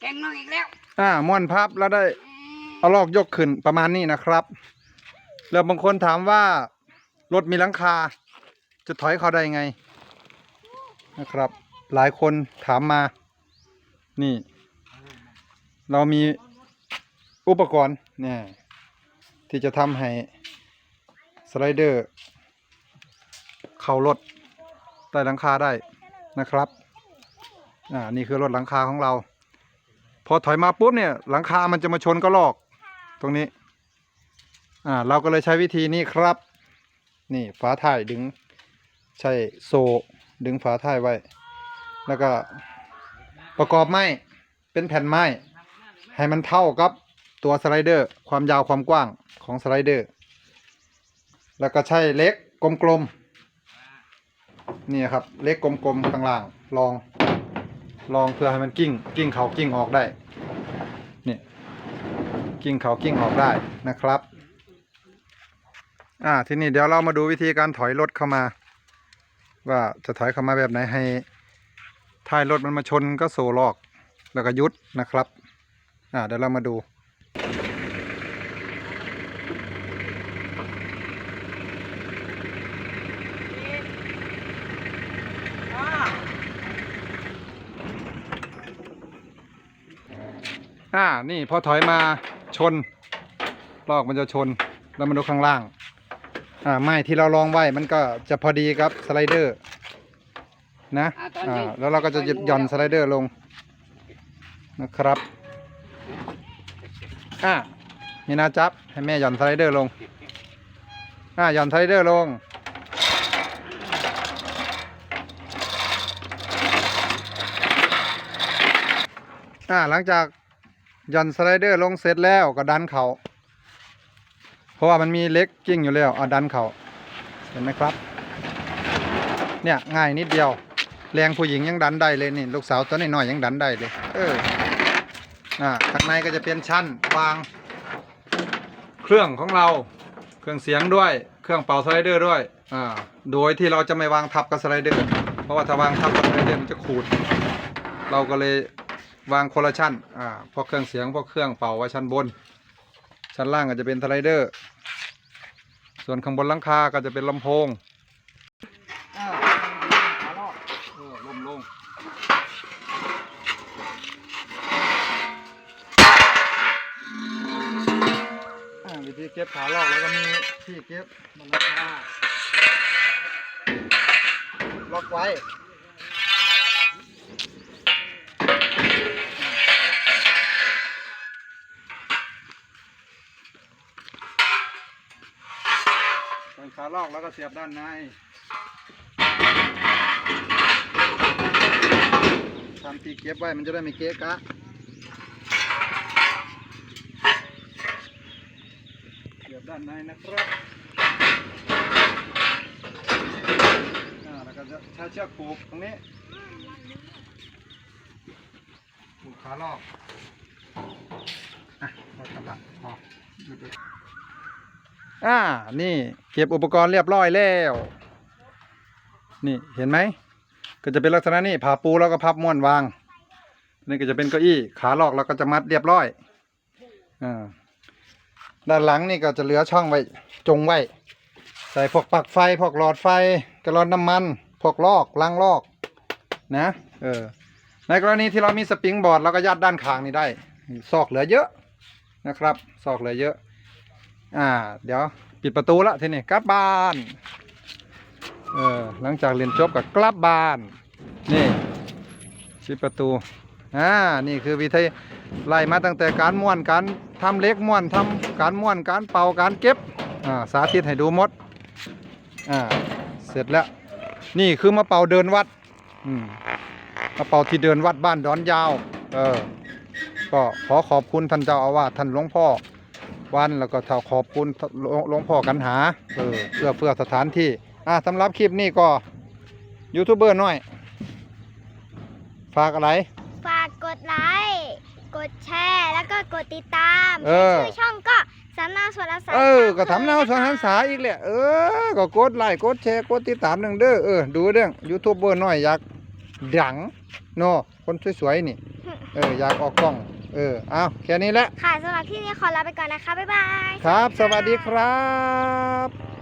แกงน้องอีกแล้วอ่าม้วนพับแล้วได้เอาลอกยกขึ้นประมาณนี้นะครับ แล้วบางคนถามว่ารถมีหลังคา จะถอยเขาได้ไงนะครับ หลายคนถามมา นี่ เรามีอุปกรณ์เนี่ยที่จะทำให้สไลเดอร์เข้ารถใต้หลังคาได้นะครับ อ่า นี่คือรถหลังคาของเรา พอถอยมาปุ๊บเนี่ย หลังคามันจะมาชนก็ลอก ตรงนี้ อ่า เราก็เลยใช้วิธีนี้ครับ นี่ฝาท้ายดึง ใช้โซ่ดึงฝาท้ายไว้ แล้วก็ประกอบไม้เป็นแผ่นไม้ ให้มันเท่ากับตัวสไลเดอร์ ความยาวความกว้างของสไลเดอร์ แล้วก็ใช้เล็กกลมๆนี่ครับเล็กกลมๆข้างล่างลอง ลองเพื่อให้มันกิ้ง กิ้งเขากิ้งออกได้นี่กิ้งเขากิ้งออกได้นะครับ อ่าทีนี้เดี๋ยวเรามาดูวิธีการถอยรถเข้ามา ว่าจะถอยเข้ามาแบบไหนให้ท้ายรถมันมาชนก็โซลอก แล้วก็ยุดนะครับ อ่าเดี๋ยวเรามาดู อ่า นี่พอถอยมาชน ลอกมันจะชน แล้วมาดูข้างล่าง อ่า ไม้ที่เราลองไว้ มันก็จะพอดีครับสไลเดอร์ นะ อ่าตอนอ่านี้แล้วเราก็จะหย่อนสไลเดอร์ลง นะครับ อ่านี่นะจับ ให้แม่หย่อนสไลเดอร์ลง อ่า หย่อนสไลเดอร์ลงอ่าหลังจากห ย่อนสไลเดอร์ลงเสร็จแล้วก็ดันเขาเพราะว่ามันมีเล็กกิ้งอยู่แล้วเอาดันเขาเห็นไหมครับ เนี่ยง่ายนิดเดียว แรงผู้หญิงยังดันได้เลยนี่ลูกสาวตัวน้อยๆยังดันได้เลย เอออ่าข้างในก็จะเป็นชั้นวาง เครื่องของเราเครื่องเสียงด้วยเครื่องเป่าสไลเดอร์ด้วยอ่าโดยที่เราจะไม่วางทับกับสไลเดอร์เพราะว่าถ้าวางทับกับสไลเดอร์มันจะขูด เราก็เลย วางคนละชั้นอ่าพวกเครื่องเสียงพวกเครื่องเป่าไว้ชั้นบน ชั้นล่างก็จะเป็นสไลเดอร์ ส่วนข้างบนหลังคาก็จะเป็นลำโพงอ่าขาลอกเออลมลงอ่าวิธีเก็บขาลอกแล้วก็มีที่เก็บมันราคาล็อกไว้ ใส่ขาลอกแล้วก็เสียบด้านในทำที่เก็บไว้มันจะได้ไม่เกะกะเสียบด้านในนะครับแล้วก็จะใช้เชือกผูกตรงนี้ผูกขาลอกอะเราทำละพอหยุดเลย อ่า นี่เก็บอุปกรณ์เรียบร้อยแล้ว นี่เห็นไหม ก็จะเป็นลักษณะนี้ผ่าปูแล้วก็พับม้วนวาง นี่ก็จะเป็นเก้าอี้ขาลอกแล้วก็จะมัดเรียบร้อย อ่า ด้านหลังนี่ก็จะเหลือช่องไว้ จงไว้ ใส่พวกปลั๊กไฟ พวกหลอดไฟกระลอนน้ำมัน พวกลอกล้างลอก นะ เออ ในกรณีที่เรามีสปริงบอร์ดเราก็ยัดด้านข้างนี่ได้ ซอกเหลือเยอะนะครับ ซอกเหลือเยอะ อ่า เดี๋ยวปิดประตูละทีนี้กลับบ้าน เออหลังจากเรียนจบก็กลับบ้าน นี่ปิดประตู อ่า นี่คือวิธีไล่มาตั้งแต่การม้วนการทำเล็กม้วนทำการม้วนการเป่าการเก็บ อ่า สาธิตให้ดูหมด อ่า เสร็จแล้ว นี่คือมะเป่าเดินวัด อืมมะเป่าที่เดินวัดบ้านดอนยาว เออ ก็ขอขอบคุณท่านเจ้าอาวาสท่านหลวงพ่อ วันแล้วก็ถ้าขอบคุณหลวงหลวงพ่อกันหาเออเพื่อเพื่อสถานที่อะสำหรับคลิปนี้ก็ยูทูบเบอร์น้อย ฝากอะไร ฝากกดไลค์กดแชร์แล้วก็กดติดตามเออ ชื่อช่องก็สำเนาสวนอาสาเออ ก็ทำแนวสอนหันษาอีกแหละเออ ก็กดไลค์กดแชร์กดติดตามหนึ่งเด้อเออดูเรื่องยูทูบเบอร์น้อยอยากดังเนาะคนสวยๆนี่ เออออยากออกกล้อง เออเอาแค่นี้แหละ ค่ะสำหรับที่นี้ขอลาไปก่อนนะคะ บ๊ายบาย ครับ สวัสดีครับ